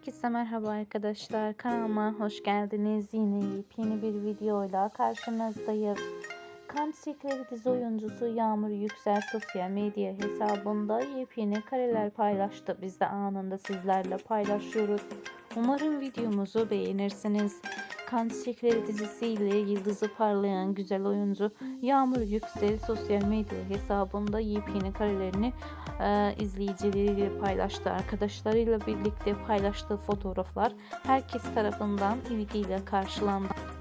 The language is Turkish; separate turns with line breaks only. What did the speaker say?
Herkese merhaba arkadaşlar. Kanalıma hoş geldiniz. Yine yepyeni bir videoyla karşınızdayız. Kan Çiçekleri dizi oyuncusu Yağmur Yüksel sosyal medya hesabında yepyeni kareler paylaştı. Biz de anında sizlerle paylaşıyoruz. Umarım videomuzu beğenirsiniz. Kan Çiçekleri dizisiyle yıldızı parlayan güzel oyuncu Yağmur Yüksel sosyal medya hesabında yepyeni karelerini e, izleyicileriyle paylaştı. Arkadaşlarıyla birlikte paylaştığı fotoğraflar herkes tarafından ilgiyle karşılandı.